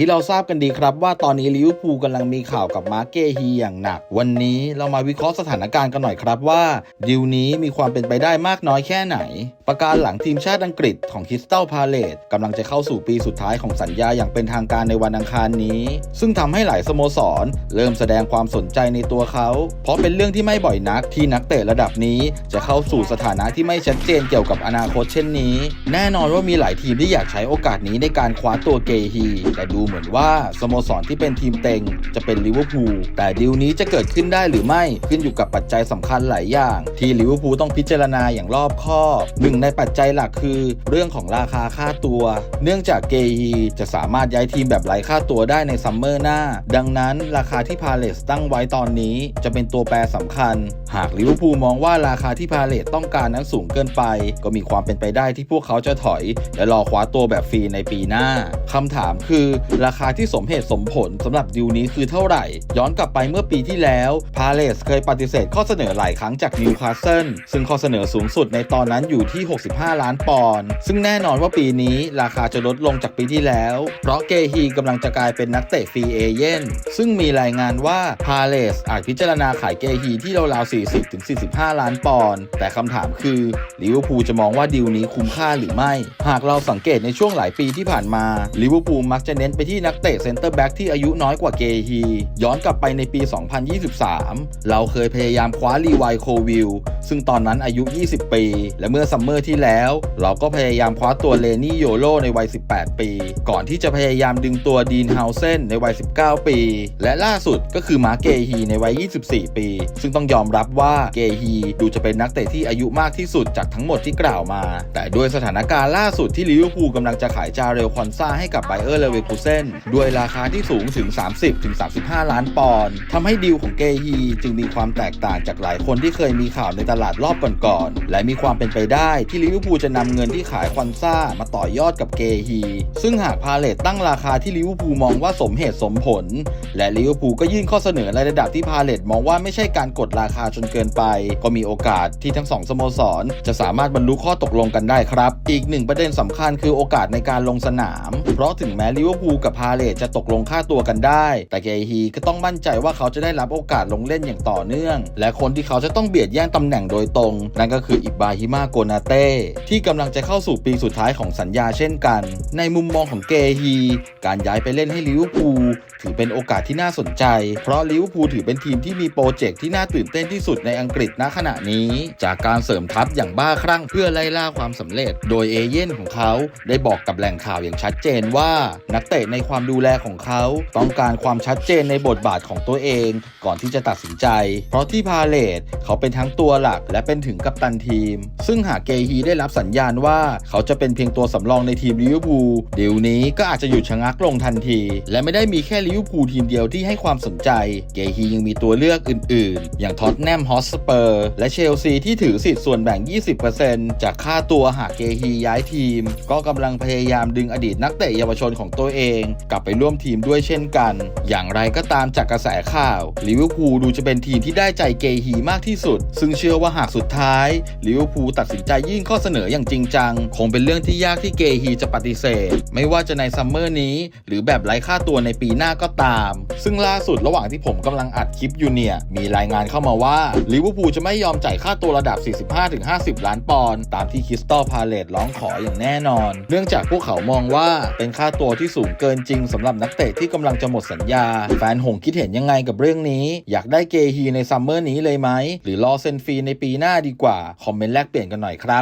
ที่เราทราบกันดีครับว่าตอนนี้ลิเวอร์พูลกำลังมีข่าวกับมาเกฮีอย่างหนัก วันนี้เรามาวิเคราะห์สถานการณ์กันหน่อยครับว่าดิวนี้มีความเป็นไปได้มากน้อยแค่ไหน ประการหลังทีมชาติอังกฤษของคริสตัลพาเลตกำลังจะเข้าสู่ปีสุดท้ายของสัญญาอย่างเป็นทางการในวันอังคารนี้ ซึ่งทำให้หลายสโมสร เริ่มแสดงความสนใจในตัวเขา เพราะเป็นเรื่องที่ไม่บ่อยนักที่นักเตะระดับนี้ จะเข้าสู่สถานะที่ไม่ชัดเจนเกี่ยวกับอนาคตเช่นนี้ แน่นอนว่ามีหลายทีมที่อยากใช้โอกาสนี้ในการคว้าตัวเกฮีแต่ดูเหมือนว่าสโมสรที่เป็นทีมเต็งจะเป็นลิเวอร์พูลแต่ดีลนี้จะเกิดขึ้นได้หรือไม่ขึ้นอยู่กับปัจจัยสำคัญหลายอย่าง ที่ลิเวอร์พูลต้องพิจารณาอย่างรอบคอบหนึ่งในปัจจัยหลักคือ เรื่องของราคาค่าตัว เนื่องจากเกฮีจะสามารถย้ายทีมแบบไร้ค่าตัวได้ในซัมเมอร์หน้า ดังนั้นราคาที่พาเลสตั้งไว้ตอนนี้จะเป็นตัวแปรสำคัญ หากลิเวอร์พูลมองว่าราคาที่พาเลสต้องการนั้นสูงเกินไป ก็มีความเป็นไปได้ที่พวกเขาจะถอย และรอคว้าตัวแบบฟรีในปีหน้าคำถามคือราคาที่สมเหตุสมผลสำหรับดิวนี้คือเท่าไหร่ ย้อนกลับไปเมื่อปีที่แล้วพาเลสเคยปฏิเสธข้อเสนอหลายครั้งจากนิวคาสเซิลซึ่งข้อเสนอสูงสุดในตอนนั้นอยู่ที่ 65 ล้านปอนด์ซึ่งแน่นอนว่าปีนี้ราคาจะลดลงจากปีที่แล้ว เพราะเกฮีกำลังจะกลายเป็นนักเตะฟรีเอเย่นซึ่งมีรายงานว่าพาเลสอาจพิจารณาขายเกฮีที่ราวๆ40-45 ล้านปอนด์แต่คำถามคือลิเวอร์พูลจะมองว่าดีลนี้คุ้มค่าหรือไม่ หากเราสังเกตในช่วงหลายปีที่ผ่านมาลิเวอร์พูลมักจะเน้นไปที่นักเตะเซนเตอร์แบ็กที่อายุน้อยกว่าเกฮี ย้อนกลับไปในปี 2023 เราเคยพยายามคว้ารีไวโควิลซึ่งตอนนั้นอายุ 20 ปี และเมื่อซัมเมอร์ที่แล้ว เราก็พยายามคว้าตัวเลนี่โยโลในวัย 18 ปี ก่อนที่จะพยายามดึงตัวดีนเฮาเซนในวัย 19 ปี และล่าสุดก็คือมาเกฮีในวัย 24 ปี ซึ่งต้องยอมรับว่าเกฮีดูจะเป็นนักเตะที่อายุมากที่สุดจากทั้งหมดที่กล่าวมา แต่ด้วยสถานการณ์ล่าสุดที่ลิเวอร์พูลกำลังจะขายจาเรลคอนซาให้กับไบเออร์เลเวคูเซน ด้วยราคาที่สูงถึง 30-35 ล้านปอนด์ทำให้ดีลของเกฮีจึงมีความแตกต่างจากหลายคนที่เคยมีข่าวในตลาดรอบก่อนๆและมีความเป็นไปได้ที่ลิเวอร์พูลจะนำเงินที่ขายควอนซ่ามาต่อยอดกับเกฮี ซึ่งหากพาเลตตั้งราคาที่ลิเวอร์พูลมองว่าสมเหตุสมผล และลิเวอร์พูลก็ยื่นข้อเสนอในระดับที่พาเลตมองว่าไม่ใช่การกดราคาจนเกินไป ก็มีโอกาสที่ทั้งสองสโมสร จะสามารถบรรลุข้อตกลงกันได้ครับ อีกหนึ่งประเด็นสำคัญคือโอกาสในการลงสนาม เพราะถึงแม้ลิเวอร์พูลกับพาเลตจะตกลงค่าตัวกันได้ แต่เกฮีก็ต้องมั่นใจว่าเขาจะได้รับโอกาสลงเล่นอย่างต่อเนื่อง และคนที่เขาจะต้องเบียดแย่งตำแหน่งโดยตรง นั่นก็คืออิบราฮิมาโกนาเต้ที่กำลังจะเข้าสู่ปีสุดท้ายของสัญญาเช่นกัน ในมุมมองของเกฮี การย้ายไปเล่นให้ลิเวอร์พูลถือเป็นโอกาสที่น่าสนใจ เพราะลิเวอร์พูลถือเป็นทีมที่มีโปรเจกต์ที่น่าตื่นเต้นที่สุดในอังกฤษณขณะนี้ จากการเสริมทัพอย่างบ้าคลั่งเพื่อไล่ล่าความสำเร็จ โดยเอเย่นของเขาได้บอกกับแหล่งข่าวอย่างชัดเจนว่า นักเตะในความดูแลของเขา ต้องการความชัดเจนในบทบาทของตัวเอง ก่อนที่จะตัดสินใจ เพราะที่พาเลตเขาเป็นทั้งตัวหลักและเป็นถึงกัปตันทีม ซึ่งหากเกฮีได้รับสัญญาณว่าเขาจะเป็นเพียงตัวสำรองในทีมลิเวอร์พูลเดี๋ยวนี้ก็อาจจะหยุดชะงักลงทันที และไม่ได้มีแค่ลิเวอร์พูลทีมเดียวที่ให้ความสนใจ เกฮียังมีตัวเลือกอื่น ๆ อย่างท็อตแนมฮอสเปอร์และเชลซีที่ถือสิทธิ์ส่วนแบ่ง 20%จากค่าตัวหากเกฮีย้ายทีม ก็กำลังพยายามดึงอดีตนักเตะเยาวชนของตัวเองกลับไปร่วมทีมด้วยเช่นกัน อย่างไรก็ตามจากกระแสข่าวลิเวอร์พูลดูจะเป็นทีมที่ได้ใจเกฮีมากที่สุด ซึ่งเชื่อว่าหากสุดท้ายลิเวอร์พูลตัดสินใจยื่นข้อเสนออย่างจริงจัง คงเป็นเรื่องที่ยากที่เกฮีจะปฏิเสธ ไม่ว่าจะในซัมเมอร์นี้ หรือแบบไร้ค่าตัวในปีหน้าก็ตาม ซึ่งล่าสุดระหว่างที่ผมกำลังอัดคลิปอยู่เนี่ย มีรายงานเข้ามาว่าลิเวอร์พูลจะไม่ยอมจ่ายค่าตัวระดับ 45-50 ล้านปอนด์ตามที่คริสตัลพาเลตร้องขออย่างแน่นอน เนื่องจากพวกเขามองว่าเป็นค่าตัวที่สูงเกินกินจริงสำหรับนักเตะที่กำลังจะหมดสัญญา แฟนหงคิดเห็นยังไงกับเรื่องนี้ อยากได้เกฮีในซัมเมอร์นี้เลยไหม หรือรอเซ็นฟรีในปีหน้าดีกว่า คอมเมนต์แลกเปลี่ยนกันหน่อยครับ